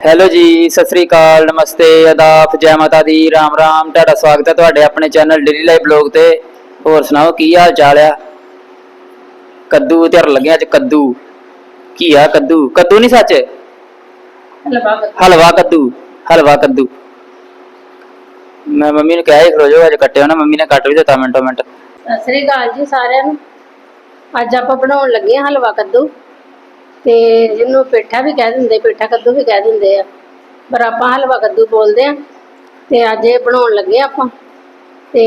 Hello ਜੀ ਸਤਿ ਸ੍ਰੀ ਅਕਾਲ ਨਮਸਤੇ ਆਦਾਬ ਜੈ ਮਾਤਾ ਦੀ ਰਾਮ ਰਾਮ ਤੁਹਾਡਾ ਸਵਾਗਤ ਹੈ ਤੁਹਾਡੇ ਆਪਣੇ ਚੈਨਲ ਡੇਲੀ ਲਾਈਫ ਬਲੌਗ ਤੇ। ਹੋਰ ਸੁਣਾਓ ਕੀ ਹਾਲ ਚਾਲ ਆ? ਕੱਦੂ ਧਰ ਲੱਗਿਆ ਅੱਜ ਕੱਦੂ। ਕੀ ਆ ਕੱਦੂ? ਕੱਦੂ ਨਹੀਂ ਸੱਚ? ਹਲਵਾ ਕੱਦੂ। ਹਲਵਾ ਕੱਦੂ ਮੈਂ ਮੰਮੀ ਨੂੰ ਕਿਹਾ ਸੀ ਖਰੋਜੋ ਅੱਜ ਕੱਟਿਓ ਨਾ ਮੰਮੀ ਨੇ ਕੱਟ ਵੀ ਦਿੱਤਾ ਮਿੰਟੋ ਮਿੰਟ ਸਤਿ ਸ੍ਰੀ ਅਕਾਲ ਜੀ ਸਾਰਿਆਂ ਨੂੰ। ਅੱਜ ਆਪਾਂ ਬਣਾਉਣ ਲੱਗੇ ਹਾਂ ਹਲਵਾ ਕੱਦੂ। ਤੇ ਜਿਹਨੂੰ ਪੇਠਾ ਵੀ ਕਹਿ ਦਿੰਦੇ ਪੇਠਾ ਕੱਦੂ ਵੀ ਕਹਿ ਦਿੰਦੇ ਆ। ਪਰ ਆਪਾਂ ਹਲਵਾ ਕੱਦੂ ਬੋਲਦੇ ਆ ਤੇ ਅੱਜ ਇਹ ਬਣਾਉਣ ਲੱਗੇ ਆ ਆਪਾਂ। ਤੇ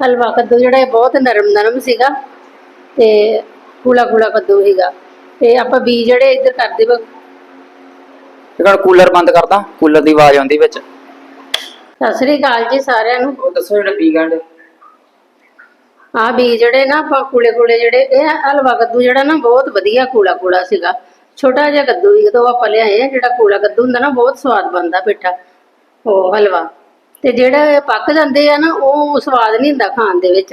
ਹਲਵਾ ਕੱਦੂ ਜਿਹੜਾ ਇਹ ਬਹੁਤ ਨਰਮ ਨਰਮ ਸੀਗਾ ਤੇ ਕੂਲਾ ਕੂਲਾ ਕੱਦੂ ਸੀਗਾ। ਤੇ ਆਪਾਂ ਬੀਜ ਜਿਹੜੇ ਇੱਧਰ ਕਰਦੇ ਵਾ ਇਹ ਹੁਣ ਕੂਲਰ ਬੰਦ ਕਰਦਾ ਕੂਲਰ ਦੀ ਆਵਾਜ਼ ਆਉਂਦੀ ਵਿੱਚ। ਸਤਿ ਸ੍ਰੀ ਅਕਾਲ ਜੀ ਸਾਰਿਆਂ ਨੂੰ। ਉਹ ਦੱਸੋ ਜਿਹੜਾ ਪੀ ਗੰਢ ਆ ਵੀ ਜਿਹੜੇ ਨਾ ਆਪਾਂ ਕੂਲੇ ਕੂਲੇ ਜਿਹੜੇ ਇਹ ਹਲਵਾ ਕੱਦੂ ਜਿਹੜਾ ਨਾ ਬਹੁਤ ਵਧੀਆ ਕੂਲਾ ਕੂਲਾ ਸੀਗਾ। ਛੋਟਾ ਜਿਹਾ ਕੱਦੂ ਸੀ ਜਦੋਂ ਆਪਾਂ ਲਿਆਏ ਆ ਜਿਹੜਾ ਕੂਲਾ ਕੱਦੂ ਹੁੰਦਾ ਨਾ ਬਹੁਤ ਸਵਾਦ ਬਣਦਾ ਪੇਠਾ ਉਹ ਹਲਵਾ। ਤੇ ਜਿਹੜਾ ਪੱਕ ਜਾਂਦੇ ਆ ਨਾ ਉਹ ਸਵਾਦ ਨਹੀਂ ਹੁੰਦਾ ਖਾਣ ਦੇ ਵਿੱਚ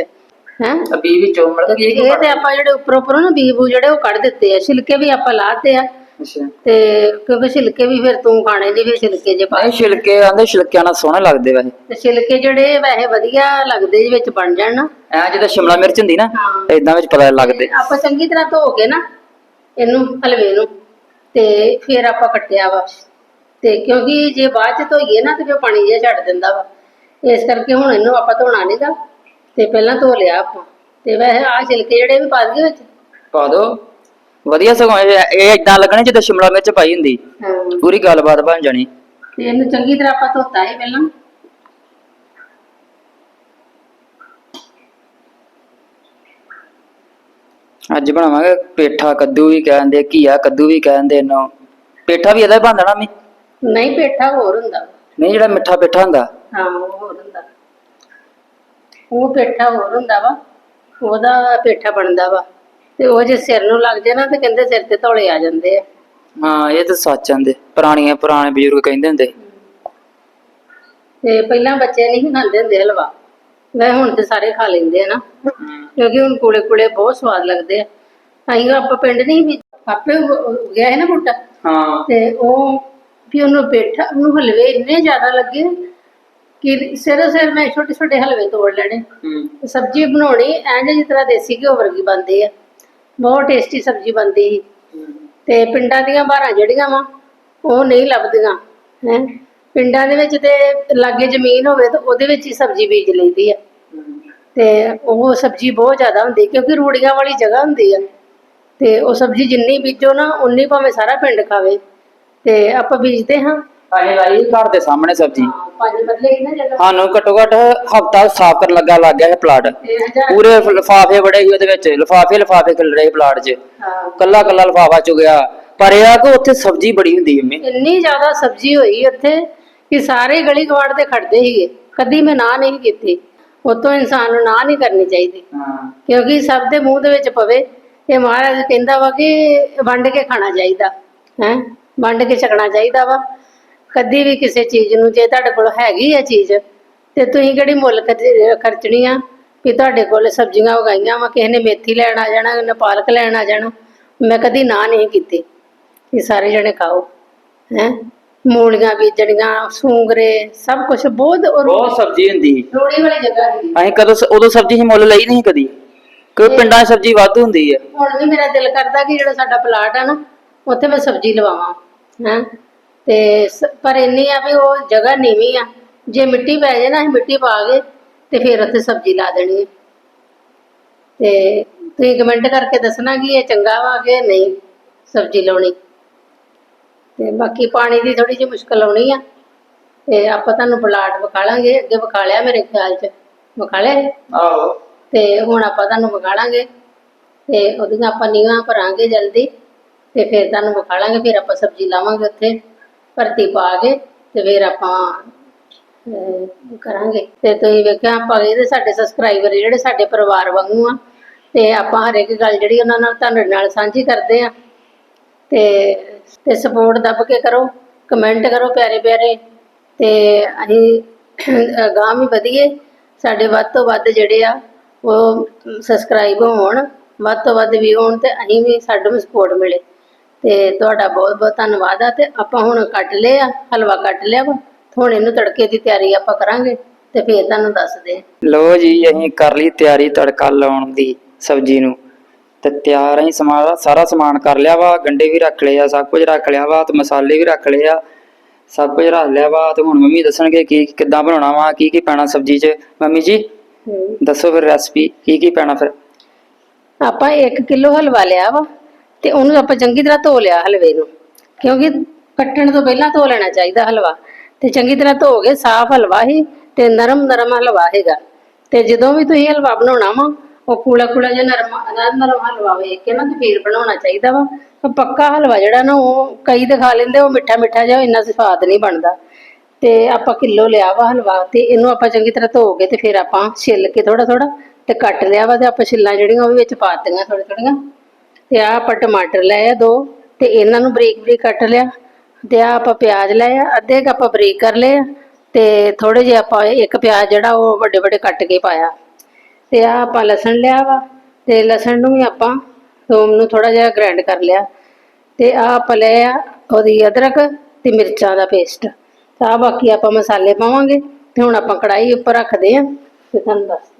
ਹੈ? ਅਬੀ ਵਿੱਚੋਂ ਮਤਲਬ ਇਹ ਤੇ ਆਪਾਂ ਜਿਹੜੇ ਉੱਪਰ ਉੱਪਰੋਂ ਨਾ ਬੀਜ ਬੂ ਜਿਹੜੇ ਉਹ ਕੱਢ ਦਿੱਤੇ ਆ ਛਿਲਕੇ ਵੀ ਆਪਾਂ ਲਾਤੇ ਆ। ਅੱਛਾ। ਤੇ ਕਿਉਂਕਿ ਛਿਲਕੇ ਵੀ ਫਿਰ ਤੂੰ ਖਾਣੇ ਨਹੀਂ ਫਿਰ ਛਿਲਕੇ ਜੇ ਪਾ ਨਹੀਂ ਛਿਲਕੇ ਆਂਦੇ ਛਿਲਕਿਆਂ ਨਾਲ ਸੋਹਣੇ ਲੱਗਦੇ ਵੈਸੇ। ਤੇ ਛਿਲਕੇ ਜਿਹੜੇ ਵੈਸੇ ਵਧੀਆ ਲੱਗਦੇ ਜਿਹਦੇ ਵਿੱਚ ਬਣ ਜਾਣ ਨਾ। ਐ ਜਿੱਦਾਂ ਸ਼ਿਮਲਾ ਮਿਰਚ ਹੁੰਦੀ ਨਾ ਹਾਂ। ਇਦਾਂ ਵਿੱਚ ਪਤਾ ਲੱਗਦੇ। ਆਪਾਂ ਚੰਗੀ ਤਰ੍ਹਾਂ ਧੋ ਕੇ ਨਾ ਇਹਨੂੰ ਹਲਵੇ ਨੂੰ ਤੇ ਫਿਰ ਆਪਾਂ ਕੱਟਿਆ ਵਾ। ਤੇ ਕਿਉਂਕਿ ਜੇ ਬਾਅਦ ਚ ਧੋਈਏ ਨਾ ਤੇ ਫਿਰ ਪਾਣੀ ਜਿਹਾ ਛੱਡ ਦਿੰਦਾ ਵਾ। ਇਸ ਕਰਕੇ ਹੁਣ ਇਹਨੂੰ ਆਪਾਂ ਧੋਣਾ ਨਹੀਂਗਾ ਤੇ ਪਹਿਲਾਂ ਧੋ ਲਿਆ ਆਪਾਂ। ਤੇ ਵੈਸੇ ਆ ਛਿਲਕੇ ਜਿਹੜੇ ਵੀ ਪਾ ਦਈਏ ਵਿੱਚ। ਪਾ ਦੋ। ਵਧੀਆ ਸਗੋਂ ਇਹ ਇਹ ਇਦਾਂ ਲੱਗਣੇ ਜਿੱਦਾਂ ਸ਼ਿਮਲਾ ਮਿਰਚ ਪਾਈ ਹੁੰਦੀ। ਹਾਂ। ਪੂਰੀ ਗੱਲਬਾਤ ਬਣ ਜਾਣੀ। ਤੇ ਇਹਨੂੰ ਚੰਗੀ ਤਰ੍ਹਾਂ ਆਪਾਂ ਧੋਤਾ ਹੈ ਪਹਿਲਾਂ। ਅੱਜ ਬਣਾਵਾਂਗੇ ਪੇਠਾ ਕੱਦੂ ਵੀ ਕਹਿੰਦੇ ਘੀਆ ਕੱਦੂ ਵੀ ਕਹਿੰਦੇ ਇਹਨੂੰ। ਪੇਠਾ ਵੀ ਇਹਦਾ ਹੀ ਬਣਦਾ ਨਾ ਮੀ? ਨਹੀਂ ਪੇਠਾ ਹੋਰ ਹੁੰਦਾ। ਨਹੀਂ ਜਿਹੜਾ ਮਿੱਠਾ ਪੇਠਾ ਹੁੰਦਾ? ਹਾਂ ਉਹ ਹੋਰ ਹੁੰਦਾ। ਉਹ ਪੇਠਾ ਹੋਰ ਹੁੰਦਾ ਵਾ। ਉਹਦਾ ਪੇਠਾ ਬਣਦਾ ਵਾ। ਤੇ ਉਹ ਜੇ ਸਿਰ ਨੂੰ ਲੱਗ ਜਾਏ ਨਾ ਤੇ ਕਹਿੰਦੇ ਸਿਰ ਤੇ ਧੌਲੇ ਆ ਜਾਂਦੇ ਆ। ਹਾਂ ਇਹ ਤਾਂ ਸੱਚ ਆਂਦੇ। ਪੁਰਾਣੀਆਂ ਪੁਰਾਣੇ ਬਜ਼ੁਰਗ ਕਹਿੰਦੇ ਹੁੰਦੇ। ਤੇ ਪਹਿਲਾਂ ਬੱਚੇ ਨਹੀਂ ਸੀ ਖਾਂਦੇ ਹੁੰਦੇ ਹਲਵਾ। ਵੈ ਹੁਣ ਤੇ ਸਾਰੇ ਖਾ ਲੈਂਦੇ ਆ ਨਾ। ਕਿਉਂਕਿ ਹੁਣ ਕੋਲੇ ਕੋਲੇ ਬਹੁਤ ਸਵਾਦ ਲੱਗਦੇ ਆ। ਅਸੀਂ ਆਪਾਂ ਪਿੰਡ ਨਹੀਂ ਵੀ ਆਪੇ ਗਿਆ ਹੈ ਨਾ ਬੂਟਾ। ਹਾਂ। ਤੇ ਉਹ ਵੀ ਉਹਨੂੰ ਪੇਠਾ ਉਹਨੂੰ ਹਲਵੇ ਇੰਨੇ ਜ਼ਿਆਦਾ ਲੱਗੇ ਕਿ ਸਿਰ ਸਿਰ ਮੈਂ ਛੋਟੇ ਛੋਟੇ ਹਲਵੇ ਤੋੜ ਲੈਣੇ। ਸਬਜ਼ੀ ਬਣਾਉਣੀ ਐਂ ਜਿਸ ਤਰ੍ਹਾਂ ਦੇਸੀ ਘਿਓ ਵਰਗੀ ਬਣਦੀ ਆ। ਬਹੁਤ ਟੇਸਟੀ ਸਬਜ਼ੀ ਬਣਦੀ ਸੀ। ਤੇ ਪਿੰਡਾਂ ਦੀਆਂ ਬਾਹਰਾਂ ਜਿਹੜੀਆਂ ਵਾ, ਉਹ ਨਹੀਂ ਲੱਭਦੀਆਂ, ਹੈ। ਪਿੰਡਾਂ ਦੇ ਵਿੱਚ ਤੇ ਲਾਗੇ ਜ਼ਮੀਨ ਹੋਵੇ ਤਾਂ ਉਹਦੇ ਵਿੱਚ ਹੀ ਸਬਜ਼ੀ ਬੀਜ ਲਈਦੀ ਆ। ਤੇ ਉਹ ਸਬਜ਼ੀ ਬਹੁਤ ਜ਼ਿਆਦਾ ਹੁੰਦੀ ਕਿਉਂਕਿ ਰੂੜੀਆਂ ਵਾਲੀ ਜਗ੍ਹਾ ਹੁੰਦੀ ਆ। ਤੇ ਉਹ ਸਬਜ਼ੀ ਜਿੰਨੀ ਬੀਜੋ ਨਾ, ਉਨੀ ਭਾਵੇਂ ਸਾਰਾ ਪਿੰਡ ਖਾਵੇ। ਤੇ ਆਪਾਂ ਬੀਜਦੇ ਹਾਂ। ਅਸੀਂ ਲਾਈ ਘਰ ਦੇ ਸਾਹਮਣੇ ਸਬਜ਼ੀ। ਹਾਂ, ਪੰਜ ਮਰਲੇ ਇਹਨਾਂ ਜਗ੍ਹਾ ਸਾਨੂੰ ਘੱਟੋ ਘੱਟ ਹਫਤਾ ਸਾਫ਼ ਕਰਨ ਲੱਗਾ ਲੱਗ ਗਿਆ ਇਹ ਪਲਾਟ। ਤੇ ਹਜ਼ਾਰ ਪੂਰੇ ਲਿਫਾਫੇ ਬੜੇ ਸੀ ਉਹਦੇ ਵਿੱਚ ਲਿਫਾਫੇ ਲਿਫਾਫੇ ਖਿਲ ਰਹੇ ਪਲਾਟ 'ਚ। ਹਾਂ। ਕੱਲਾ ਕੱਲਾ ਲਿਫਾਫਾ ਚੁਗਿਆ। ਪਰ ਇਹ ਆ ਕਿ ਉੱਥੇ ਸਬਜ਼ੀ ਬੜੀ ਹੁੰਦੀ ਮੰਮੀ। ਇੰਨੀ ਜ਼ਿਆਦਾ ਸਬਜ਼ੀ ਹੋਈ ਉੱਥੇ ਕਿ ਸਾਰੇ ਗਲੀ ਗਵਾੜ ਤੇ ਖੜਦੇ ਸੀਗੇ। ਕਦੀ ਮੈਂ ਨਾ ਨਹੀਂ ਕੀਤੀ। ਉਤੋਂ ਇਨਸਾਨ ਨੂੰ ਨਾ ਨਹੀਂ ਕਰਨੀ ਚਾਹੀਦੀ। ਹਾਂ। ਕਿਉਂਕਿ ਸਭ ਦੇ ਮੂੰਹ ਦੇ ਵਿੱਚ ਪਵੇ। ਮਹਾਰਾਜ ਕਹਿੰਦਾ ਵਾ ਕਿ ਵੰਡ ਕੇ ਖਾਣਾ ਚਾਹੀਦਾ। ਹੈ? ਵੰਡ ਕੇ ਛਕਣਾ ਚਾਹੀਦਾ ਵਾ। ਕਦੀ ਵੀ ਕਿਸੇ ਚੀਜ਼ ਨੂੰ ਜੇ ਤੁਹਾਡੇ ਕੋਲ ਹੈਗੀ ਆ ਚੀਜ਼ ਤੇ ਤੁਸੀਂ ਕਿਹੜੀ ਮੁੱਲ ਖਰਚ- ਖਰਚਣੀ ਆ? ਵੀ ਤੁਹਾਡੇ ਕੋਲ ਸਬਜ਼ੀਆਂ ਉਗਾਈਆਂ ਵਾ ਕਿਸੇ ਨੇ ਮੇਥੀ ਲੈਣ ਆ ਜਾਣਾ ਕਿਸੇ ਨੇ ਪਾਲਕ ਲੈਣ ਆ ਜਾਣਾ ਮੈਂ ਕਦੀ ਨਾ ਨਹੀਂ ਕੀਤੀ। ਕਿ ਸਾਰੇ ਜਣੇ ਖਾਓ ਹੈ? ਮੂਲੀਆਂ ਬੀਜਣੀਆਂ ਸੂੰਗਰੇ ਸਭ ਕੁਝ ਬਹੁਤ ਔਰ ਬਹੁਤ ਸਬਜ਼ੀ ਹੁੰਦੀ। ਰੋੜੀ ਵਾਲੀ ਜਗ੍ਹਾ ਸੀ ਅਸੀਂ ਕਦੋਂ ਉਦੋਂ ਸਬਜ਼ੀ ਹੀ ਮੁੱਲ ਲਈ ਨਹੀਂ ਕਦੀ। ਕਿਉਂਕਿ ਪਿੰਡਾਂ 'ਚ ਸਬਜ਼ੀ ਵੱਧ ਹੁੰਦੀ ਹੈ ਹੁਣ ਵੀ ਮੇਰਾ ਦਿਲ ਕਰਦਾ ਕਿ ਜਿਹੜਾ ਸਾਡਾ ਪਲਾਟ ਆ ਨਾ ਉੱਥੇ ਮੈਂ ਸਬਜ਼ੀ ਲਵਾਵਾਂ ਹੈ? ਤੇ ਪਰ ਇੰਨੀ ਆ ਵੀ ਉਹ ਜਗ੍ਹਾ ਨੀਵੀਂ ਆ। ਜੇ ਮਿੱਟੀ ਪੈ ਜਾਏ ਨਾ ਅਸੀਂ ਮਿੱਟੀ ਪਾ ਕੇ ਤੇ ਫਿਰ ਉੱਥੇ ਸਬਜ਼ੀ ਲਾ ਦੇਣੀ ਹੈ ਤੇ ਤੁਸੀਂ ਕਮੈਂਟ ਕਰਕੇ ਦੱਸਣਾ ਕਿ ਇਹ ਚੰਗਾ ਵਾ ਕਿ ਨਹੀਂ ਸਬਜ਼ੀ ਲਾਉਣੀ। ਤੇ ਬਾਕੀ ਪਾਣੀ ਦੀ ਥੋੜੀ ਜਿਹੀ ਮੁਸ਼ਕਲ ਆਉਣੀ ਆ। ਤੇ ਆਪਾਂ ਤੁਹਾਨੂੰ ਪਲਾਟ ਵਿਖਾ ਲਾਂਗੇ। ਅੱਗੇ ਵਿਖਾ ਲਿਆ ਮੇਰੇ ਖਿਆਲ 'ਚ। ਵਿਖਾ ਲਿਆ? ਇਹ? ਆਹੋ। ਤੇ ਹੁਣ ਆਪਾਂ ਤੁਹਾਨੂੰ ਵਿਖਾਲਾਂਗੇ ਤੇ ਉਹਦੀਆਂ ਆਪਾਂ ਨੀਵਾਂ ਭਰਾਂਗੇ ਜਲਦੀ। ਤੇ ਫਿਰ ਤੁਹਾਨੂੰ ਵਿਖਾਲਾਂਗੇ ਫਿਰ ਆਪਾਂ ਸਬਜ਼ੀ ਲਾਵਾਂਗੇ ਉੱਥੇ। ਭਰਤੀ ਪਾ ਕੇ ਤੇ ਫਿਰ ਆਪਾਂ ਕਰਾਂਗੇ। ਤੇ ਤੁਸੀਂ ਵੇਖਿਆ, ਆਪਾਂ ਇਹਦੇ ਸਾਡੇ ਸਬਸਕ੍ਰਾਈਬਰ ਜਿਹੜੇ ਸਾਡੇ ਪਰਿਵਾਰ ਵਾਂਗੂ ਆ, ਤੇ ਆਪਾਂ ਹਰ ਇੱਕ ਗੱਲ ਜਿਹੜੀ ਉਹਨਾਂ ਨਾਲ ਤੁਹਾਡੇ ਨਾਲ ਸਾਂਝੀ ਕਰਦੇ ਆ। ਤੇ ਤੇ ਸਪੋਰਟ ਦੱਬ ਕੇ ਕਰੋ ਕਮੈਂਟ ਕਰੋ ਪਿਆਰੇ ਪਿਆਰੇ। ਤੇ ਅਸੀਂ ਅਗਾਂਹ ਵੀ ਵਧੀਏ। ਸਾਡੇ ਵੱਧ ਤੋਂ ਵੱਧ ਜਿਹੜੇ ਆ, ਉਹ ਸਬਸਕ੍ਰਾਈਬ ਹੋਣ, ਵੱਧ ਤੋਂ ਵੱਧ ਵੀ ਹੋਣ ਤੇ ਅਸੀਂ ਵੀ ਸਾਨੂੰ ਵੀ ਸਪੋਰਟ ਮਿਲੇ। ਤੇ ਤੁਹਾਡਾ ਬਹੁਤ ਬਹੁਤ ਧੰਨਵਾਦ ਆ ਤੇ ਆਪਾਂ ਹੁਣ ਕੱਟ ਲਿਆ ਹਲਵਾ ਕੱਟ ਲਿਆ ਵਾ। ਹੁਣ ਇਹਨੂੰ ਤੜਕੇ ਦੀ ਤਿਆਰੀ ਆਪਾਂ ਕਰਾਂਗੇ ਤੇ ਫੇਰ ਤੁਹਾਨੂੰ ਦੱਸਦੇ। ਲੋ ਜੀ ਅਸੀਂ ਕਰ ਲਈ ਤਿਆਰੀ ਤੜਕਾ ਲਾਉਣ ਦੀ ਸਬਜ਼ੀ ਨੂੰ। ਤੇ ਤਿਆਰ ਅਸੀਂ ਸਮਾਨ ਸਾਰਾ ਸਮਾਨ ਕਰ ਲਿਆ ਵਾ ਗੰਡੇ ਵੀ ਰੱਖ ਲਏ ਆ ਸਭ ਕੁਝ ਰੱਖ ਲਿਆ ਵਾ ਤੇ ਮਸਾਲੇ ਵੀ ਰੱਖ ਲਏ ਆ। ਸਭ ਕੁਝ ਰੱਖ ਲਿਆ ਵਾ ਤੇ ਹੁਣ ਮੰਮੀ ਦੱਸਣਗੇ ਕੀ ਕਿੱਦਾਂ ਬਣਾਉਣਾ ਵਾ ਕੀ ਕੀ ਪੈਣਾ ਸਬਜ਼ੀ 'ਚ। ਮੰਮੀ ਜੀ ਦੱਸੋ ਫਿਰ ਰੈਸਪੀ ਕੀ ਕੀ ਪੈਣਾ ਫਿਰ? ਆਪਾਂ 1 ਕਿਲੋ ਹਲਵਾ ਲਿਆ ਵਾ। ਤੇ ਉਹਨੂੰ ਆਪਾਂ ਚੰਗੀ ਤਰ੍ਹਾਂ ਧੋ ਲਿਆ ਹਲਵੇ ਨੂੰ, ਕਿਉਂਕਿ ਕੱਟਣ ਤੋਂ ਪਹਿਲਾਂ ਧੋ ਲੈਣਾ ਚਾਹੀਦਾ ਹਲਵਾ। ਤੇ ਚੰਗੀ ਤਰ੍ਹਾਂ ਧੋ ਕੇ ਸਾਫ਼ ਹਲਵਾ ਹੀ ਤੇ ਨਰਮ ਨਰਮ ਹਲਵਾ ਹੈਗਾ। ਤੇ ਜਦੋਂ ਵੀ ਤੁਸੀਂ ਹਲਵਾ ਬਣਾਉਣਾ ਵਾ, ਉਹ ਕੂਲਾ ਕੂਲਾ ਜਿਹਾ ਨਰਮ ਨਰਮ ਹਲਵਾ ਵੇਖ ਕੇ ਨਾ ਤੇ ਫੇਰ ਬਣਾਉਣਾ ਚਾਹੀਦਾ ਵਾ। ਪੱਕਾ ਹਲਵਾ ਜਿਹੜਾ ਨਾ ਉਹ ਕਈ ਦਿਖਾ ਲੈਂਦੇ, ਉਹ ਮਿੱਠਾ ਮਿੱਠਾ ਜਿਹਾ ਇੰਨਾ ਸਵਾਦ ਨਹੀਂ ਬਣਦਾ। ਤੇ ਆਪਾਂ ਕਿਲੋ ਲਿਆ ਵਾ ਹਲਵਾ ਤੇ ਇਹਨੂੰ ਆਪਾਂ ਚੰਗੀ ਤਰ੍ਹਾਂ ਧੋ ਕੇ ਤੇ ਫਿਰ ਆਪਾਂ ਛਿੱਲ ਕੇ ਥੋੜਾ ਥੋੜਾ ਤੇ ਕੱਟ ਲਿਆ ਵਾ ਤੇ ਆਪਾਂ ਛਿੱਲਾਂ ਜਿਹੜੀਆਂ ਉਹ ਵੀ ਵਿੱਚ ਪਾ ਦਿੱਤੀਆਂ ਥੋੜ੍ਹੀਆਂ ਥੋੜੀਆਂ ਤੇ ਆਹ ਆਪਾਂ ਟਮਾਟਰ ਲਏ ਆ ਦੋ, ਤੇ ਇਹਨਾਂ ਨੂੰ ਬਰੀਕ ਬਰੀਕ ਕੱਟ ਲਿਆ। ਤੇ ਆਹ ਆਪਾਂ ਪਿਆਜ਼ ਲਏ ਆ, ਅੱਧੇ ਕੱਪ ਆਪਾਂ ਬਰੀਕ ਕਰ ਲਏ ਆ, ਤੇ ਥੋੜੇ ਜਿਹਾ ਆਪਾਂ ਇੱਕ ਪਿਆਜ਼ ਜਿਹੜਾ ਉਹ ਵੱਡੇ ਵੱਡੇ ਕੱਟ ਕੇ ਪਾਇਆ। ਤੇ ਆਹ ਆਪਾਂ ਲਸਣ ਲਿਆ ਵਾ, ਤੇ ਲਸਣ ਨੂੰ ਵੀ ਆਪਾਂ ਥੋਮ ਨੂੰ ਥੋੜਾ ਜਿਹਾ ਗ੍ਰਾਈਂਡ ਕਰ ਲਿਆ। ਤੇ ਆਹ ਆਪਾਂ ਲਏ ਆ ਉਹਦੀ ਅਦਰਕ ਤੇ ਮਿਰਚਾਂ ਦਾ ਪੇਸਟ ਤਾਂ ਆਹ ਬਾਕੀ ਆਪਾਂ ਮਸਾਲੇ ਪਾਵਾਂਗੇ, ਤੇ ਹੁਣ ਆਪਾਂ ਕੜਾਈ ਉੱਪਰ ਰੱਖਦੇ ਆ, ਤੇ ਤੁਹਾਨੂੰ ਦੱਸ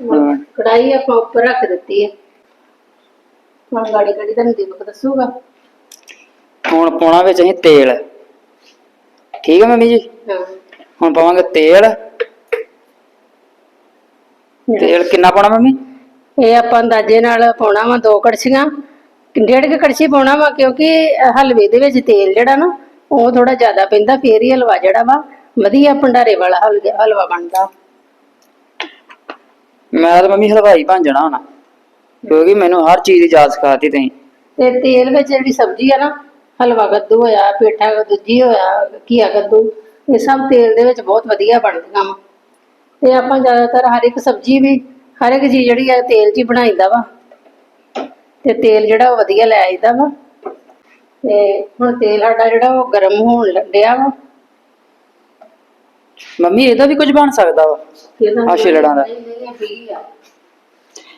ਹਾਂ। ਕੜਾਈ ਆਪਾਂ ਉੱਪਰ ਰੱਖ ਦਿੱਤੀ ਹੈ। ਹੁਣ ਗਾੜੀ ਗਾੜੀ ਤੁਹਾਨੂੰ ਦੀਪਕ ਦੱਸੂਗਾ। ਹੁਣ ਪਾਉਣਾ ਵਿੱਚ ਅਸੀਂ ਤੇਲ। ਠੀਕ ਹੈ ਮੰਮੀ ਜੀ? ਹਾਂ। ਹੁਣ ਪਾਵਾਂਗੇ ਤੇਲ। ਤੇਲ ਕਿੰਨਾ ਪਾਉਣਾ ਮੰਮੀ? ਇਹ ਆਪਾਂ ਅੰਦਾਜ਼ੇ ਨਾਲ ਪਾਉਣਾ ਵਾ ਦੋ ਕੜਛੀਆਂ। ਡੇਢ ਕੁ ਕੜਛੀ ਪਾਉਣਾ ਵਾ ਕਿਉਂਕਿ ਹਲਵੇ ਦੇ ਵਿੱਚ ਤੇਲ ਜਿਹੜਾ ਨਾ ਉਹ ਥੋੜਾ ਜ਼ਿਆਦਾ ਪੈਂਦਾ ਫੇਰ ਹੀ ਹਲਵਾ ਜਿਹੜਾ ਵਾ ਵਧੀਆ ਭੰਡਾਰੇ ਵਾਲਾ ਹਲਵਾ ਬਣਦਾ। ਮੈਂ ਤਾਂ ਮੰਮੀ ਹਲਵਾਈ ਬਣ ਜਾਣਾ ਹੁਣ। ਕਿਉਂਕਿ ਮੈਨੂੰ ਹਰ ਚੀਜ਼ ਦੀ ਜਾਚ ਸਿਖਾਤੀ ਤੁਸੀਂ। ਤੇ ਤੇਲ ਵਿੱਚ ਜਿਹੜੀ ਸਬਜ਼ੀ ਆ ਨਾ, ਹਲਵਾ ਕੱਦੂ ਹੋਇਆ, ਪੇਠਾ ਦੂਜੀ ਹੋਇਆ, ਘੀਆ ਕੱਦੂ, ਇਹ ਸਭ ਤੇਲ ਦੇ ਵਿੱਚ ਬਹੁਤ ਵਧੀਆ ਬਣਦੀਆਂ ਵਾ। ਤੇ ਆਪਾਂ ਜ਼ਿਆਦਾਤਰ ਹਰ ਇੱਕ ਸਬਜ਼ੀ ਵੀ, ਹਰ ਇੱਕ ਚੀਜ਼ ਜਿਹੜੀ ਆ, ਤੇਲ 'ਚ ਹੀ ਬਣਾਈਦਾ ਵਾ। ਤੇ ਤੇਲ ਜਿਹੜਾ ਉਹ ਵਧੀਆ ਲੈ ਆਈਦਾ ਵਾ। ਤੇ ਹੁਣ ਤੇਲ ਸਾਡਾ ਜਿਹੜਾ ਉਹ ਗਰਮ ਹੋਣ ਲੱਗਿਆ ਵਾ। ਮੰਮੀ ਇਹਦਾ ਵੀ ਕੁਝ ਬਣ ਸਕਦਾ ਵਾ ਆਹ ਛਿੱਲੜਾਂ ਦਾ।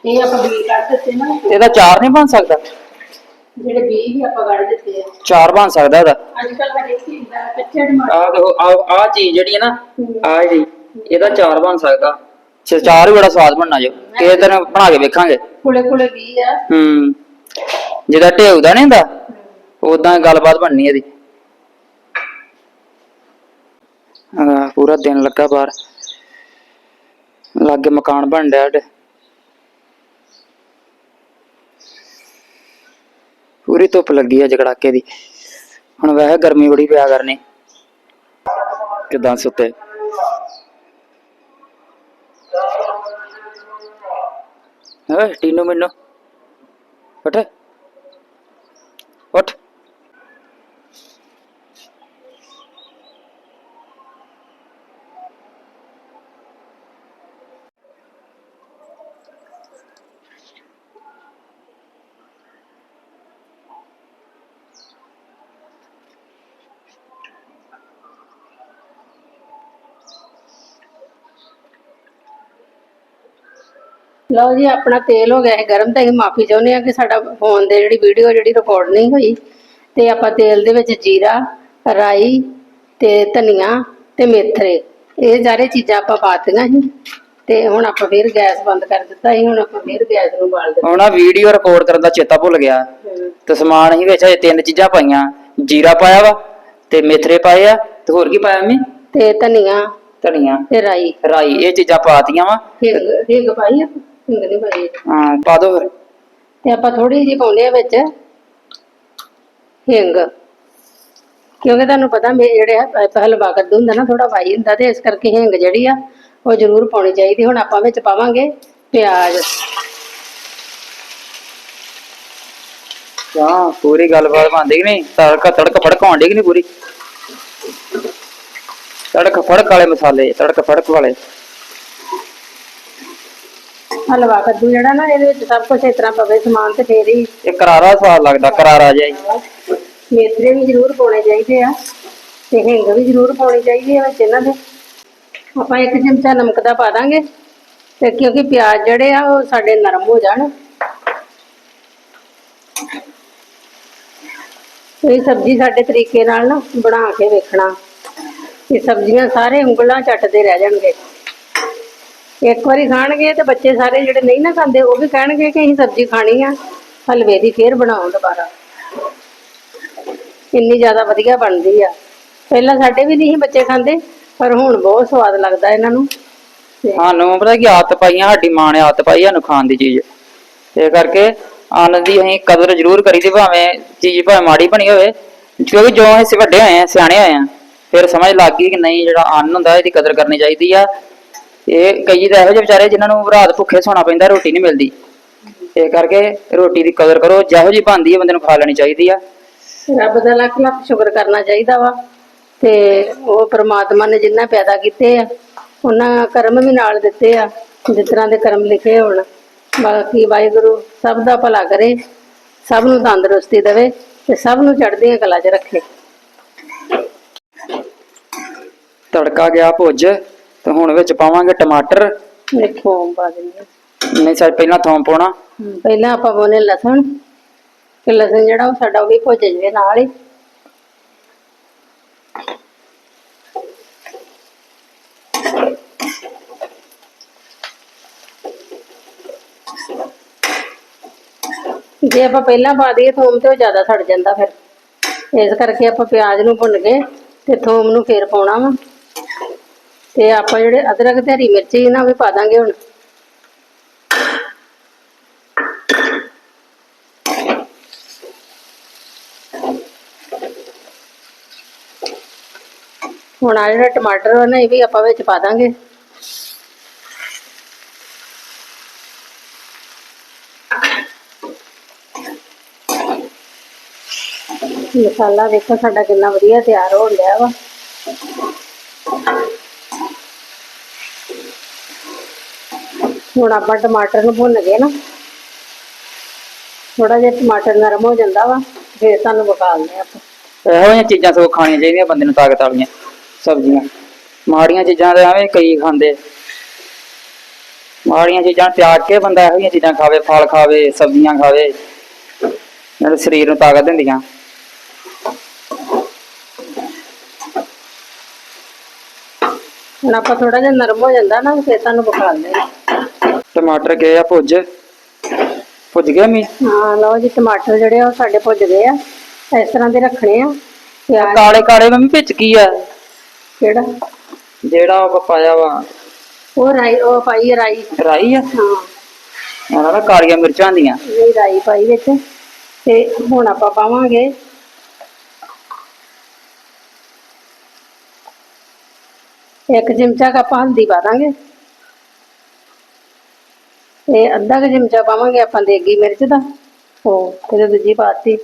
ਇਹ ਆ। ਆਪਾਂ ਬੀਜ ਕੱਢ ਦਿੱਤੇ ਨਾ। ਇਹਦਾ ਚਾਰ ਨਹੀਂ ਬਣ ਸਕਦਾ? ਜਿਹੜੇ ਬੀਜ ਵੀ ਆਪਾਂ ਕੱਢ ਦਿੱਤੇ ਆ। ਚਾਰ ਬਣ ਸਕਦਾ ਇਹਦਾ। ਅੱਜ ਕੱਲ ਹਰੇਕ ਚੀਜ਼ ਕੱਚਾ ਟਮਾਟਰ ਦੇਖੋ ਜਿਹੜੀ ਹੈ ਨਾ ਆਹ ਜਿਹੜੀ ਇਹਦਾ ਚਾਰ ਬਣ ਸਕਦਾ। ਚਾਰ ਵੀ ਬੜਾ ਸਵਾਦ ਬਣਨਾ ਜੋ। ਕਿਸੇ ਦਿਨ ਬਣਾ ਕੇ ਵੇਖਾਂਗੇ। ਕੁਲੇ ਕੁਲੇ ਬੀਜ ਆ। ਹੂੰ। ਜਿਹਦਾ ਢੇਉ ਦਾ ਨਹੀਂ ਹੁੰਦਾ ਉਦਾਂ ਗੱਲਬਾਤ ਬਣਨੀ ਇਹਦੀ ਆਹ, ਪੂਰਾ ਦਿਨ ਲੱਗਾ ਬਾਹਰ। ਲਾਗੇ ਮਕਾਨ ਬਣ ਡਿਆ ਸਾਡੇ ਪੂਰੀ ਧੁੱਪ ਲੱਗੀ ਅੱਜ ਕੜਾਕੇ ਦੀ। ਹੁਣ ਵੈਸੇ ਗਰਮੀ ਬੜੀ ਪਿਆ ਕਰਨੀ। ਕਿਦਾਂ ਸੁੱਤੇ? ਓਏ ਟੀਨੂ ਮੈਨੂੰ। ਉੱਠ। ਲਓ ਜੀ ਆਪਣਾ ਤੇਲ ਹੋ ਗਿਆ ਹੈ ਗਰਮ ਤਾਂ ਅਸੀਂ ਮਾਫੀ ਚਾਹੁੰਦੇ ਆ ਕਿ ਸਾਡਾ ਫੋਨ ਦੇ ਜਿਹੜੀ ਵੀਡੀਓ ਜਿਹੜੀ ਰਿਕਾਰਡ ਨਹੀਂ ਹੋਈ। ਤੇ ਆਪਾਂ ਤੇਲ ਦੇ ਵਿੱਚ ਜੀਰਾ ਰਾਈ ਤੇ ਧਨੀਆ ਤੇ ਮੇਥਰੇ ਇਹ ਸਾਰੇ ਚੀਜ਼ਾਂ ਆਪਾਂ ਪਾਤੀਆਂ ਸੀ। ਤੇ ਹੁਣ ਆਪਾਂ ਫਿਰ ਗੈਸ ਬੰਦ ਕਰ ਦਿੱਤਾ ਸੀ ਹੁਣ ਆਪਾਂ ਫਿਰ ਗੈਸ ਨੂੰ ਬਾਲ ਦਿੱਤਾ। ਹੁਣ ਆ ਵੀਡੀਓ ਰਿਕਾਰਡ ਕਰਨ ਦਾ ਚੇਤਾ ਭੁੱਲ ਗਿਆ। ਤੇ ਸਮਾਨ ਅਸੀਂ ਵਿੱਚ ਤਿੰਨ ਚੀਜ਼ਾਂ ਪਾਈਆਂ। ਜੀਰਾ ਪਾਇਆ ਵਾ ਤੇ ਮੇਥਰੇ ਪਾਏ ਆ ਤੇ ਹੋਰ ਕੀ ਪਾਇਆ ਮੰਮੀ? ਤੇ ਧਨੀਆ ਧਨੀਆ ਤੇ ਰਾਈ। ਰਾਈ ਇਹ ਚੀਜ਼ਾਂ ਪਾਤੀਆਂ ਵਾ। ਹਿੰਗ ਹਿੰਗ ਪਾਈ ਆ। ਹਿੰਗ ਨਹੀਂ ਪਾਈ ਹਾਂ ਪਾ ਦੋ ਫਿਰ। ਤੇ ਆਪਾਂ ਥੋੜੀ ਜਿਹੀ ਪਾਉਂਦੇ ਆ ਵਿੱਚ ਹਿੰਗ। ਕਿਉਂਕਿ ਤੁਹਾਨੂੰ ਪਤਾ ਮੇ ਜਿਹੜੇ ਆ ਹਲਵਾ ਕੱਦੂ ਹੁੰਦਾ ਨਾ ਥੋੜਾ ਵਾਈ ਹੁੰਦਾ ਤੇ ਇਸ ਕਰਕੇ ਹਿੰਗ ਜਿਹੜੀ ਆ ਉਹ ਜ਼ਰੂਰ ਪਾਉਣੀ ਚਾਹੀਦੀ। ਹੁਣ ਆਪਾਂ ਵਿੱਚ ਪਾਵਾਂਗੇ ਪਿਆਜ਼। ਹਾਂ ਪੂਰੀ ਗੱਲਬਾਤ ਬਣਦੀ ਕਿ ਨਹੀਂ? ਤੜਕਾ ਤੜਕ ਫੜਕ ਆਉਂਦੀ ਕਿ ਨਹੀਂ ਪੂਰੀ? ਤੜਕ ਫੜਕ ਵਾਲੇ ਮਸਾਲੇ ਤੜਕ ਫੜਕ ਵਾਲੇ। ਹਲਵਾ ਕੱਦੂ ਜਿਹੜਾ ਨਾ ਇਹਦੇ ਵਿੱਚ ਸਭ ਕੁਝ ਇਸ ਤਰ੍ਹਾਂ ਪਵੇ ਸਮਾਨ ਤੇ ਫੇਰ ਹੀ। ਇਹ ਕਰਾਰਾ ਸਵਾਦ ਲੱਗਦਾ ਕਰਾਰਾ ਜਿਹਾ ਹੀ। ਮੇਥਰੇ ਵੀ ਜ਼ਰੂਰ ਪਾਉਣੇ ਚਾਹੀਦੇ ਆ ਤੇ ਹਿੰਗ ਵੀ ਜ਼ਰੂਰ ਪਾਉਣੀ ਚਾਹੀਦੀ ਹੈ ਵਿੱਚ ਇਹਨਾਂ ਦੇ। ਆਪਾਂ ਇੱਕ ਚਮਚਾ ਨਮਕ ਦਾ ਪਾ ਦਾਂਗੇ ਤੇ ਕਿਉਂਕਿ ਪਿਆਜ਼ ਜਿਹੜੇ ਆ ਉਹ ਸਾਡੇ ਨਰਮ ਹੋ ਜਾਣ। ਇਹ ਸਬਜ਼ੀ ਸਾਡੇ ਤਰੀਕੇ ਨਾਲ ਨਾ ਬਣਾ ਕੇ ਵੇਖਣਾ। ਇਹ ਸਬਜ਼ੀਆਂ ਸਾਰੇ ਉਂਗਲਾਂ ਚੱਟਦੇ ਰਹਿ ਜਾਣਗੇ। ਇੱਕ ਵਾਰੀ ਖਾਣਗੇ ਤੇ ਬੱਚੇ ਸਾਰੇ ਜਿਹੜੇ ਨਹੀਂ ਨਾ ਖਾਂਦੇ, ਉਹ ਵੀ ਕਹਿਣਗੇ ਕਿ ਅਸੀਂ ਸਬਜ਼ੀ ਖਾਣੀ ਆ। ਹਲਵੇ ਦੀ ਫੇਰ ਬਣਾਓ ਦੁਬਾਰਾ। ਇੰਨੀ ਜ਼ਿਆਦਾ ਵਧੀਆ ਬਣਦੀ ਆ। ਪਹਿਲਾਂ ਸਾਡੇ ਵੀ ਨਹੀਂ ਬੱਚੇ ਖਾਂਦੇ, ਪਰ ਹੁਣ ਬਹੁਤ ਸਵਾਦ ਲੱਗਦਾ ਇਹਨਾਂ ਨੂੰ। ਸਾਨੂੰ ਪਤਾ ਕੀ ਆਦਤ ਪਾਈਆਂ ਸਾਡੀ ਮਾਂ ਨੇ ਆਦਤ ਪਾਈ ਸਾਨੂੰ ਖਾਣ ਦੀ ਚੀਜ਼। ਤੇ ਕਰਕੇ ਆਨੰਦ ਦੀ ਅਸੀਂ ਕਦਰ ਜ਼ਰੂਰ ਕਰੀਦੀ ਭਾਵੇਂ ਚੀਜ਼ ਭਾਵੇਂ ਮਾੜੀ ਬਣੀ ਹੋਵੇ। ਕਿਉਂਕਿ ਜੋ ਅਸੀਂ ਵੱਡੇ ਹੋਏ ਆ, ਸਿਆਣੇ ਹੋਏ ਆ, ਫਿਰ ਸਮਝ ਲੱਗ ਗਈ ਕਿ ਨਹੀਂ ਜਿਹੜਾ ਅੰਨ ਹੁੰਦਾ, ਇਹਦੀ ਕਦਰ ਕਰਨੀ ਚਾਹੀਦੀ ਆ। ਇਹ ਕਈ ਤਾਂ ਇਹੋ ਜਿਹੇ ਵਿਚਾਰੇ ਜਿਨ੍ਹਾਂ ਨੂੰ ਰਾਤ ਭੁੱਖੇ ਸੌਣਾ ਪੈਂਦਾ ਰੋਟੀ ਨਹੀਂ ਮਿਲਦੀ। ਇਹ ਕਰਕੇ ਰੋਟੀ ਦੀ ਕਦਰ ਕਰੋ ਜਿਹੋ ਜਿਹੀ ਬਣਦੀ ਹੈ ਬੰਦੇ ਨੂੰ ਖਾ ਲੈਣੀ ਚਾਹੀਦੀ ਆ। ਰੱਬ ਦਾ ਲੱਖ ਲੱਖ ਸ਼ੁਕਰ ਕਰਨਾ ਚਾਹੀਦਾ ਵਾ ਤੇ ਉਹ ਪ੍ਰਮਾਤਮਾ ਨੇ ਜਿੰਨਾ ਪੈਦਾ ਕੀਤੇ ਆ ਉਹਨਾਂ ਕਰਮ ਵੀ ਨਾਲ ਦਿੱਤੇ ਆ ਜਿਸ ਤਰ੍ਹਾਂ ਦੇ ਕਰਮ ਲਿਖੇ ਹੋਣ। ਬਾਕੀ ਵਾਹਿਗੁਰੂ ਸਭ ਦਾ ਭਲਾ ਕਰੇ ਸਭ ਨੂੰ ਤੰਦਰੁਸਤੀ ਦੇਵੇ ਤੇ ਸਭ ਨੂੰ ਚੜ੍ਹਦੀਆਂ ਕਲਾ 'ਚ ਰੱਖੇ। ਤੜਕਾ ਗਿਆ ਭੁੱਜ। ਤੇ ਹੁਣ ਵਿੱਚ ਪਾਵਾਂਗੇ ਟਮਾਟਰ। ਦੇਖੋ ਪਾ ਦਿੰਦੇ। ਨਹੀਂ ਸਰ ਪਹਿਲਾਂ ਥੋਮ ਪਾਉਣਾ। ਪਹਿਲਾਂ ਆਪਾਂ ਪਾਉਣੇ ਲਸਣ। ਤੇ ਲਸਣ ਜਿਹੜਾ ਉਹ ਸਾਡਾ ਉਹ ਵੀ ਭੁੱਜ ਜਵੇ ਨਾਲ ਹੀ। ਜੇ ਆਪਾਂ ਪਹਿਲਾਂ ਪਾ ਦਈਏ ਥੋਮ ਤੇ ਉਹ ਜ਼ਿਆਦਾ ਸੜ ਜਾਂਦਾ ਫਿਰ। ਇਸ ਕਰਕੇ ਆਪਾਂ ਪਿਆਜ਼ ਨੂੰ ਭੁੰਨ ਕੇ ਤੇ ਥੋਮ ਨੂੰ ਫੇਰ ਪਾਉਣਾ ਵਾ। ਤੇ ਆਪਾਂ ਜਿਹੜੇ ਅਦਰਕ ਤੇ ਹਰੀ ਮਿਰਚੀ ਨਾ ਵੀ ਪਾ ਦਾਂਗੇ ਹੁਣ। ਹੁਣ ਆ ਜਿਹੜਾ ਟਮਾਟਰ ਨਾ, ਇਹ ਵੀ ਆਪਾਂ ਵਿੱਚ ਪਾ ਦਾਂਗੇ। ਮਸਾਲਾ ਦੇਖੋ ਸਾਡਾ ਕਿੰਨਾ ਵਧੀਆ ਤਿਆਰ ਹੋਣ ਡਿਆ ਵਾ। ਹੁਣ ਆਪਾਂ ਟਮਾਟਰ ਨੂੰ ਭੁੰਨ ਗਏ ਨਾ। ਥੋੜਾ ਜਿਹਾ ਟਮਾਟਰ ਨਰਮ ਹੋ ਜਾਂਦਾ ਵਾ ਫਿਰ ਤੁਹਾਨੂੰ ਬਕਾਲਦੇ ਆਪਾਂ। ਇਹੋ ਜਿਹੀਆਂ ਚੀਜ਼ਾਂ ਸਗੋਂ ਖਾਣੀਆਂ ਚਾਹੀਦੀਆਂ ਬੰਦੇ ਨੂੰ ਤਾਕਤ ਵਾਲੀਆਂ ਸਬਜ਼ੀਆਂ। ਮਾੜੀਆਂ ਚੀਜ਼ਾਂ ਤਾਂ ਐਵੇਂ ਕਈ ਖਾਂਦੇ। ਮਾੜੀਆਂ ਚੀਜ਼ਾਂ ਤਿਆਗ ਕੇ ਬੰਦਾ ਇਹੋ ਜਿਹੀਆਂ ਚੀਜ਼ਾਂ ਖਾਵੇ ਫਲ ਖਾਵੇ ਸਬਜ਼ੀਆਂ ਖਾਵੇ। ਨਾਲ ਸਰੀਰ ਨੂੰ ਤਾਕਤ ਦਿੰਦੀਆਂ। ਹੁਣ ਆਪਾਂ ਥੋੜਾ ਜਿਹਾ ਨਰਮ ਹੋ ਜਾਂਦਾ ਨਾ ਫਿਰ ਤੁਹਾਨੂੰ ਬਕਾਲਦੇ ਹਾਂ। ਟਮਾਟਰ ਗਏ ਆ ਭੁੱਜ? ਭੁੱਜ ਗਿਆ ਮੀ ਹਾਂ ਲਓ ਜੀ ਟਮਾਟਰ ਜਿਹੜੇ ਆ ਉਹ ਸਾਡੇ ਭੁੱਜ ਗਏ ਆ। ਇਸ ਤਰ੍ਹਾਂ ਦੇ ਰੱਖਣੇ ਆ। ਪਿਆਜ਼ ਕਾਲੇ ਕਾਲੇ ਮੰਮੀ ਵਿੱਚ ਕੀ ਆ? ਕਿਹੜਾ? ਜਿਹੜਾ ਉਹ ਪਾਇਆ ਵਾ। ਉਹ ਰਾਈ ਉਹ ਪਾਈ ਰਾਈ। ਰਾਈ ਆ? ਹਾਂ। ਉਹਨਾਂ ਦਾ ਕਾਲੀਆਂ ਮਿਰਚਾਂ ਹੁੰਦੀਆਂ। ਇਹ ਰਾਈ ਪਾਈ ਵਿੱਚ। ਤੇ ਹੁਣ ਆਪਾਂ ਪਾਵਾਂਗੇ। ਇੱਕ ਚਮਚਾ ਕੁ ਆਪਾਂ ਹਲਦੀ ਪਾ ਦਾਂਗੇ। ਤੇ ਅੱਧਾ ਕੁ ਚਮਚਾ ਪਾਵਾਂਗੇ ਆਪਾਂ ਦੇਗੀ ਮਿਰਚ ਦਾ। ਉਹ ਤੇ ਦੂਜੀ ਪਾਤੀ।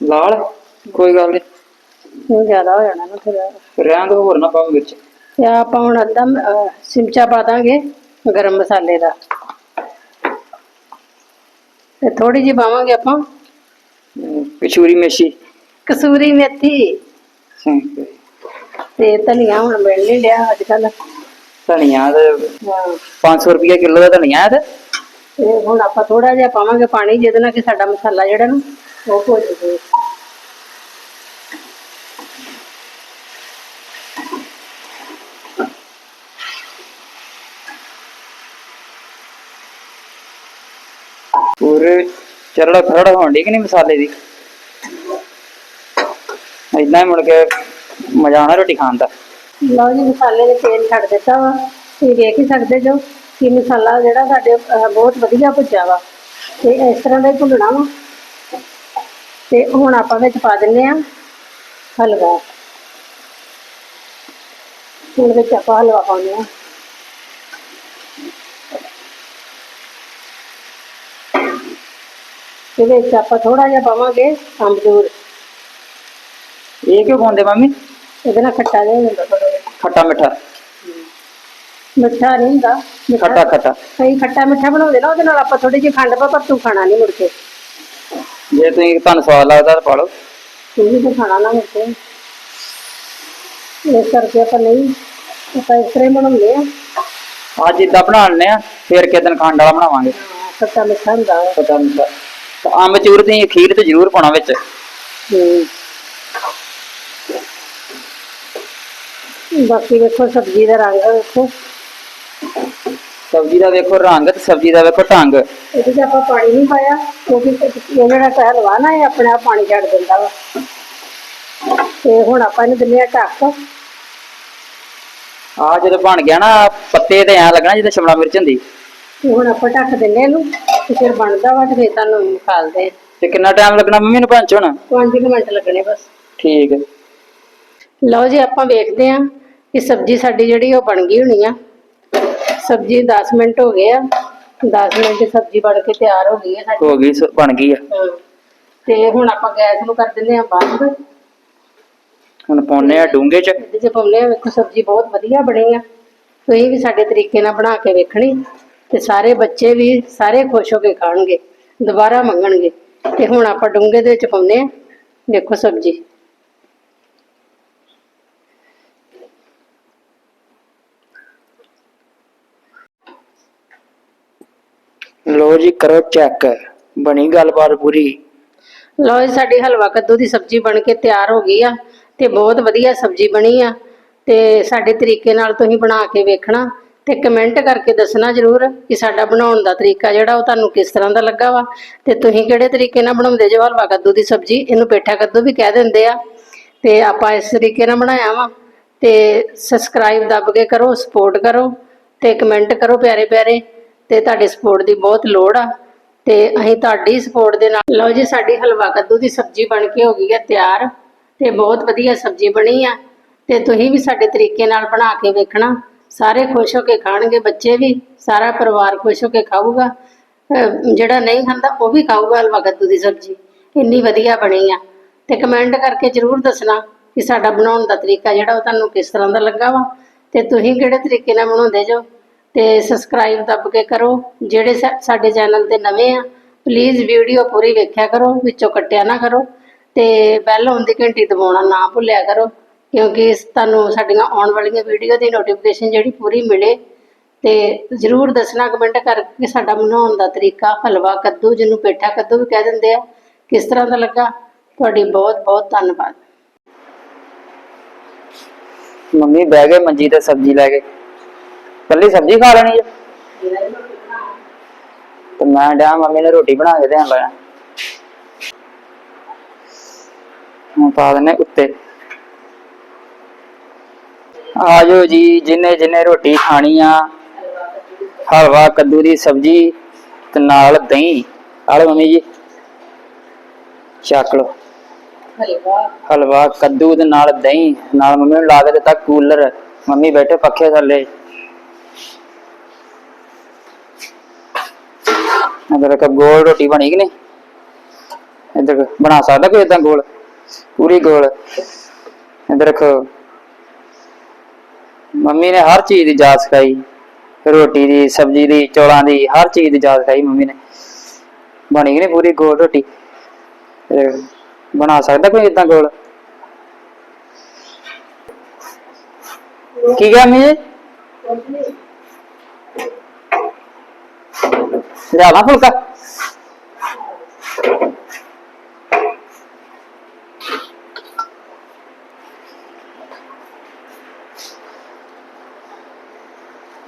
ਲਾਲ? ਕੋਈ ਗੱਲ ਨਹੀਂ ਇਹ ਜ਼ਿਆਦਾ ਹੋ ਜਾਣਾ ਨਾ ਫਿਰ ਰਹਿਣ ਦੋ ਹੋਰ ਨਾ ਪਾਓ ਵਿੱਚ। ਤੇ ਆਪਾਂ ਹੁਣ ਅੱਧਾ ਅਹ, ਚਮਚਾ ਪਾ ਦਾਂਗੇ ਗਰਮ ਮਸਾਲੇ ਦਾ। ਤੇ ਥੋੜੀ ਜਿਹੀ ਪਾਵਾਂਗੇ ਆਪਾਂ। ਕਸ਼ੂਰੀ ਮੇਥੀ। ਕਸੂਰੀ ਮੇਥੀ। ਤੇ ਧਨੀਆ ਹੁਣ ਮਿਲ ਨਹੀਂ ਲਿਆ ਅੱਜ ਕੱਲ ਧਨੀਆ ਤੇ 500 ਰੁਪਏ ਕਿਲੋ ਦਾ ਧਨੀਆ ਹੈ ਤੇ? ਤੇ ਹੁਣ ਆਪਾਂ ਥੋੜਾ ਜਿਹਾ ਪਾਵਾਂਗੇ ਪਾਣੀ ਜਿਹਦੇ ਨਾਲ ਕਿ ਸਾਡਾ ਮਸਾਲਾ ਜਿਹੜਾ ਨਾ ਉਹ ਭੁੱਜ ਜਾਵੇ। ਪੂਰੇ ਚਰੜਾ ਖਰੜਾ ਹੋਣ ਡਈ ਕਿ ਨਹੀਂ ਮਸਾਲੇ ਦੀ? ਇਦਾਂ ਹੀ ਮੁੜ ਕੇ ਮਜ਼ਾ ਆਉਣਾ ਰੋਟੀ ਖਾਣ ਦਾ। ਲਓ ਜੀ ਮਸਾਲੇ ਨੇ ਤੇਲ ਛੱਡ ਦਿੱਤਾ ਵਾ। ਤੁਸੀਂ ਵੇਖ ਹੀ ਸਕਦੇ ਜੋ ਕਿ ਮਸਾਲਾ ਜਿਹੜਾ ਸਾਡੇ ਅਹ, ਬਹੁਤ ਵਧੀਆ ਭੁੱਜਾ ਵਾ। ਤੇ ਇਸ ਤਰ੍ਹਾਂ ਦਾ ਹੀ ਭੁੰਨਣਾ ਵਾ। ਤੇ ਹੁਣ ਆਪਾਂ ਵਿੱਚ ਪਾ ਦਿੰਨੇ ਆ ਹਲਵਾ। ਹੁਣ ਵਿੱਚ ਆਪਾਂ ਹਲਵਾ ਪਾਉਂਦੇ ਆ ਤੇ ਵਿੱਚ ਆਪਾਂ ਥੋੜਾ ਜਿਹਾ ਪਾਵਾਂਗੇ ਅੰਬਦੂਰ ਇਹ ਕਿਉਂ ਪਾਉਂਦੇ ਮੰਮੀ? ਇਹਦੇ ਨਾਲ ਖੱਟਾ ਜਿਹਾ ਹੋ ਜਾਂਦਾ। ਥੋੜਾ ਜਿਹਾ ਖੱਟਾ ਮਿੱਠਾ। ਮਿੱਠਾ ਨਹੀਂ ਹੁੰਦਾ ਮਿੱਠਾ। ਖੱਟਾ ਖੱਟਾ। ਕਈ ਖੱਟਾ ਮਿੱਠਾ ਬਣਾਉਂਦੇ ਨਾ ਉਹਦੇ ਨਾਲ ਆਪਾਂ ਥੋੜੀ ਜਿਹੀ ਖੰਡ ਪਾ ਪਰ ਤੂੰ ਖਾਣਾ ਨਹੀਂ ਮੁੜ ਕੇ। ਜੇ ਤੁਸੀਂ ਤੁਹਾਨੂੰ ਸਵਾਦ ਲੱਗਦਾ ਤਾਂ ਪਾ ਲਓ। ਤੂੰ ਵੀ ਤਾਂ ਖਾਣਾ ਨਾ ਮੁੜ ਕੇ। ਇਸ ਕਰਕੇ ਆਪਾਂ ਨਹੀਂ ਆਪਾਂ ਇਸ ਤਰ੍ਹਾਂ ਹੀ ਬਣਾਉਂਦੇ ਆ ਅੱਜ ਇਦਾਂ ਬਣਾ ਲੈਂਦੇ ਆ ਫਿਰ ਕਿਸ ਦਿਨ ਖੰਡ ਵਾਲਾ ਬਣਾਵਾਂਗੇ। ਹਾਂ, ਖੱਟਾ ਮਿੱਠਾ ਹੁੰਦਾ। ਹੈ ਖੱਟਾ ਮਿੱਠਾ। ਤੇ ਅੰਬਚੂਰ ਤੇ ਖੀਰ ਤੇ ਜ਼ਰੂਰ ਪਾਉਣਾ ਵਿੱਚ। ਹੂੰ। ਬਾਕੀ ਵੇਖੋ ਸਬਜ਼ੀ ਦਾ ਰੰਗ ਵੇਖੋ। ਸਬਜ਼ੀ ਦਾ ਵੇਖੋ ਰੰਗ ਤੇ ਸਬਜ਼ੀ ਦਾ ਵੇਖੋ ਢੰਗ। ਇਹਦੇ 'ਚ ਆਪਾਂ ਪਾਣੀ ਨਹੀਂ ਪਾਇਆ ਕਿਉਂਕਿ ਇਹ ਜਿਹੜਾ ਪਹਿਲਵਾ ਨਾ ਇਹ ਆਪਣੇ ਆਪ ਪਾਣੀ ਛੱਡ ਦਿੰਦਾ ਵਾ। ਤੇ ਹੁਣ ਆਪਾਂ ਇਹਨੂੰ ਦਿੰਦੇ ਆ ਢੱਕ। ਆ ਜਦੋਂ ਬਣ ਗਿਆ ਨਾ ਪੱਤੇ ਤੇ ਐ ਲੱਗਣਾ ਜਿੱਦਾਂ ਸ਼ਿਮਲਾ ਮਿਰਚ ਹੁੰਦੀ। ਤੇ ਹੁਣ ਆਪਾਂ ਢੱਕ ਆ ਇਹਨੂੰ ਤੇ ਫਿਰ ਬਣਦਾ ਵਾ ਤੇ ਫਿਰ ਤੁਹਾਨੂੰ ਖਾਲਦੇ ਆ। ਤੇ ਕਿੰਨਾ ਟਾਈਮ ਲੱਗਣਾ ਮੰਮੀ ਨੂੰ ਹੋਣਾ? 5 ਮਿੰਟ ਲੱਗਣੇ ਬਸ। ਠੀਕ ਹੈ। ਲਓ ਜੀ ਆਪਾਂ ਵੇਖਦੇ ਆ ਕਿ ਸਬਜ਼ੀ ਸਾਡੀ ਜਿਹੜੀ ਉਹ ਬਣ ਗਈ ਹੋਣੀ ਆ। ਸਬਜ਼ੀ 10 ਮਿੰਟ ਹੋ ਗਏ ਆ। 10 ਮਿੰਟ 'ਚ ਸਬਜ਼ੀ ਬਣ ਕੇ ਤਿਆਰ ਹੋ ਗਈ ਹੈ ਸਾਡੀ। ਹੋ ਗਈ ਸ- ਬਣ ਗਈ ਆ। ਹਾਂ। ਤੇ ਹੁਣ ਆਪਾਂ ਗੈਸ ਨੂੰ ਕਰ ਦਿੰਦੇ ਆ ਬੰਦ। ਹੁਣ ਪਾਉਨੇ ਆ ਡੂੰਘੇ ਚ। ਇਹਦੇ 'ਚ ਪਾਉਂਦੇ ਆ ਵੇਖੋ ਸਬਜ਼ੀ ਬਹੁਤ ਵਧੀਆ ਬਣੀ ਆ। ਤੁਸੀਂ ਵੀ ਸਾਡੇ ਤਰੀਕੇ ਨਾਲ ਬਣਾ ਕੇ ਵੇਖਣੀ। ਤੇ ਸਾਰੇ ਬੱਚੇ ਵੀ ਸਾਰੇ ਖੁਸ਼ ਹੋ ਕੇ ਖਾਣਗੇ। ਦੁਬਾਰਾ ਮੰਗਣਗੇ। ਤੇ ਹੁਣ ਆਪਾਂ ਡੂੰਘੇ ਦੇ ਵਿੱਚ ਪਾਉਂਦੇ ਆ ਦੇਖੋ ਸਬਜ਼ੀ। ਲੋ ਜੀ ਕਰੋ ਚੈੱਕ ਬਣੀ ਗੱਲਬਾਤ ਪੂਰੀ। ਲਓ ਜੀ, ਸਾਡੀ ਹਲਵਾ ਕੱਦੂ ਦੀ ਸਬਜ਼ੀ ਬਣ ਕੇ ਤਿਆਰ ਹੋ ਗਈ ਆ ਤੇ ਬਹੁਤ ਵਧੀਆ ਸਬਜ਼ੀ ਬਣੀ ਆ ਤੇ ਸਾਡੇ ਤਰੀਕੇ ਨਾਲ ਤੁਸੀਂ ਬਣਾ ਕੇ ਵੇਖਣਾ ਤੇ ਕਮੈਂਟ ਕਰਕੇ ਦੱਸਣਾ ਜਰੂਰ ਕਿ ਸਾਡਾ ਬਣਾਉਣ ਦਾ ਤਰੀਕਾ ਜਿਹੜਾ ਉਹ ਤੁਹਾਨੂੰ ਕਿਸ ਤਰ੍ਹਾਂ ਦਾ ਲੱਗਾ ਵਾ। ਤੇ ਤੁਸੀਂ ਕਿਹੜੇ ਤਰੀਕੇ ਨਾਲ ਬਣਾਉਂਦੇ ਜੋ ਹਲਵਾ ਕੱਦੂ ਦੀ ਸਬਜ਼ੀ? ਇਹਨੂੰ ਪੇਠਾ ਕੱਦੂ ਵੀ ਕਹਿ ਦਿੰਦੇ ਆ। ਤੇ ਆਪਾਂ ਇਸ ਤਰੀਕੇ ਨਾਲ ਬਣਾਇਆ ਵਾ ਤੇ ਸਬਸਕ੍ਰਾਈਬ ਦੱਬ ਕੇ ਕਰੋ ਸਪੋਰਟ ਕਰੋ ਤੇ ਕਮੈਂਟ ਕਰੋ ਪਿਆਰੇ ਪਿਆਰੇ। ਤੇ ਤੁਹਾਡੀ ਸਪੋਰਟ ਦੀ ਬਹੁਤ ਲੋੜ ਆ। ਤੇ ਅਸੀਂ ਤੁਹਾਡੀ ਸਪੋਰਟ ਦੇ ਨਾਲ, ਲਓ ਜੀ, ਸਾਡੀ ਹਲਵਾ ਕੱਦੂ ਦੀ ਸਬਜ਼ੀ ਬਣ ਕੇ ਹੋ ਗਈ ਹੈ ਤਿਆਰ, ਤੇ ਬਹੁਤ ਵਧੀਆ ਸਬਜ਼ੀ ਬਣੀ ਆ। ਤੇ ਤੁਸੀਂ ਵੀ ਸਾਡੇ ਤਰੀਕੇ ਨਾਲ ਬਣਾ ਕੇ ਵੇਖਣਾ। ਸਾਰੇ ਖੁਸ਼ ਹੋ ਕੇ ਖਾਣਗੇ, ਬੱਚੇ ਵੀ, ਸਾਰਾ ਪਰਿਵਾਰ ਖੁਸ਼ ਹੋ ਕੇ ਖਾਊਗਾ। ਜਿਹੜਾ ਨਹੀਂ ਖਾਂਦਾ, ਉਹ ਵੀ ਖਾਊਗਾ ਹਲਵਾ ਕੱਦੂ ਦੀ ਸਬਜ਼ੀ। ਇੰਨੀ ਵਧੀਆ ਬਣੀ ਆ। ਤੇ ਕਮੈਂਟ ਕਰਕੇ ਜਰੂਰ ਦੱਸਣਾ ਕਿ ਸਾਡਾ ਬਣਾਉਣ ਦਾ ਤਰੀਕਾ ਜਿਹੜਾ ਉਹ ਤੁਹਾਨੂੰ ਕਿਸ ਤਰ੍ਹਾਂ ਦਾ ਲੱਗਾ ਵਾ। ਤੇ ਤੁਸੀਂ ਕਿਹੜੇ ਤਰੀਕੇ ਨਾਲ ਬਣਾਉਂਦੇ ਜੋ? ਤੇ ਸਬਸਕ੍ਰਾਈਬ ਦੱਬ ਕੇ ਕਰੋ। ਜਿਹੜੇ ਸਾਡੇ ਚੈਨਲ ਤੇ ਨਵੇਂ ਆ ਪਲੀਜ਼ ਵੀਡੀਓ ਪੂਰੀ ਵੇਖਿਆ ਕਰੋ, ਵਿੱਚੋਂ ਕੱਟਿਆ ਨਾ ਕਰੋ ਤੇ ਬੈਲ ਆਉਣ ਦੀ ਘੰਟੀ ਦਬਾਉਣਾ ਨਾ ਭੁੱਲਿਆ ਕਰੋ, ਕਿਉਂਕਿ ਤੁਹਾਨੂੰ ਸਾਡੀਆਂ ਆਉਣ ਵਾਲੀਆਂ ਵੀਡੀਓ ਦੀ ਨੋਟੀਫਿਕੇਸ਼ਨ ਜਿਹੜੀ ਪੂਰੀ ਮਿਲੇ। ਤੇ ਜਰੂਰ ਦੱਸਣਾ ਕਮੈਂਟ ਕਰਕੇ ਸਾਡਾ ਬਣਾਉਣ ਦਾ ਤਰੀਕਾ, ਹਲਵਾ ਕੱਦੂ, ਜਿਹਨੂੰ ਪੇਠਾ ਕੱਦੂ ਵੀ ਕਹਿ ਦਿੰਦੇ ਆ, ਕਿਸ ਤਰ੍ਹਾਂ ਦਾ ਲੱਗਾ? ਤੁਹਾਡੀ ਬਹੁਤ ਬਹੁਤ ਧੰਨਵਾਦ। ਮੰਮੀ ਬਹਿ ਗਏ, ਮੰਜੀ ਤੇ ਸਬਜ਼ੀ ਲੈ ਕੇ। ਕੱਲੀ ਸਬਜ਼ੀ ਖਾ ਲੈਣੀ ਹੈ ਤੇ ਮੈਂ ਡਿਆ ਮੰਮੀ ਨੇ ਰੋਟੀ ਬਣਾ ਕੇ ਦੇਣ ਲੱਗਾ। ਹੁਣ ਪਾ ਦਿੰਨੇ ਉੱਤੇ। ਆਜੋ ਜੀ ਜਿੰਨੇ ਜਿੰਨੇ ਰੋਟੀ ਖਾਣੀ ਆ ਹਲਵਾ ਕੱਦੂ ਦੀ ਸਬਜ਼ੀ ਤੇ ਨਾਲ ਦਹੀਂ। ਆ ਲਓ ਮੰਮੀ ਜੀ ਚੱਕ ਹਲਵਾ। ਹਲਵਾ ਕੱਦੂ ਦੇ ਨਾਲ ਦਹੀਂ। ਨਾਲ ਮੰਮੀ ਨੂੰ ਲਾ ਕੇ ਦਿੱਤਾ ਕੂਲਰ। ਮੰਮੀ ਬੈਠੇ ਪੱਖੇ ਥੱਲੇ। ਇਧਰ ਕ ਗੋਲ ਰੋਟੀ ਬਣੀ ਕਿ ਨਹੀਂ? ਇਧਰ ਬਣਾ ਸਕਦਾ ਕੋਈ ਇਦਾਂ ਗੋਲ? ਪੂਰੀ ਗੋਲ। ਇਧਰ ਰੱਖੋ। ਮੰਮੀ ਨੇ ਹਰ ਚੀਜ਼ ਦੀ ਜਾਚ ਸਿਖਾਈ। ਰੋਟੀ ਦੀ, ਸਬਜ਼ੀ ਦੀ, ਚੌਲਾਂ ਦੀ, ਹਰ ਚੀਜ਼ ਦੀ ਜਾਚ ਸਿਖਾਈ ਮੰਮੀ ਨੇ। ਬਣੀ ਕਿ ਨਹੀਂ ਪੂਰੀ ਗੋਲ ਰੋਟੀ? ਬਣਾ ਸਕਦਾ ਕੋਈ ਇਦਾਂ ਗੋਲ? ਕੀ ਗਿਆ ਮੀ ਲਿਆਵਾਂ ਫੁਲਕਾ।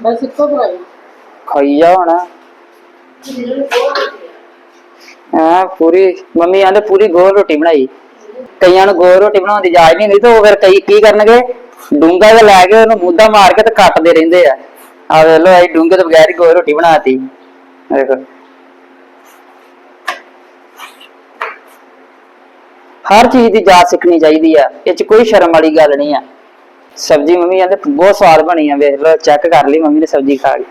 ਬਸ ਇੱਕੋ ਬਣਾਈ। ਖਾਈ ਜਾ ਹੁਣ। ਹਾਂ ਪੂਰੀ। ਮੰਮੀ ਆਂਦੇ ਪੂਰੀ ਗੋਲ ਰੋਟੀ ਬਣਾਈ। ਕਈਆਂ ਨੂੰ ਗੋਲ ਰੋਟੀ ਬਣਾਉਣ ਦੀ ਜਾਚ ਨਹੀਂ ਹੁੰਦੀ ਤੇ ਉਹ ਫਿਰ ਕਈ ਕੀ ਕਰਨਗੇ? ਡੂੰਗਾ ਜਿਹਾ ਲੈ ਕੇ ਉਹਨੂੰ ਮੁੱਦਾ ਮਾਰ ਕੇ ਤੇ ਕੱਟਦੇ ਰਹਿੰਦੇ ਆ। ਆ ਵੇਖ ਲੋ ਇਹ ਡੂੰਗੇ ਤੋਂ ਬਗੈਰ ਹੀ ਗੋਲ ਰੋਟੀ ਬਣਾਤੀ। ਦੇਖੋ। ਹਰ ਚੀਜ਼ ਦੀ ਜਾਚ ਸਿੱਖਣੀ ਚਾਹੀਦੀ ਆ, ਇਹ ਚ ਕੋਈ ਸ਼ਰਮ ਵਾਲੀ ਗੱਲ ਨਹੀਂ ਆ। ਸਬਜ਼ੀ ਮੰਮੀ ਕਹਿੰਦੇ ਬਹੁਤ ਸਵਾਦ ਬਣੀ ਆ, ਵੇਖ ਲੋ ਚੈੱਕ ਕਰ ਲਈ ਮੰਮੀ ਨੇ ਸਬਜ਼ੀ ਖਾ ਲਈ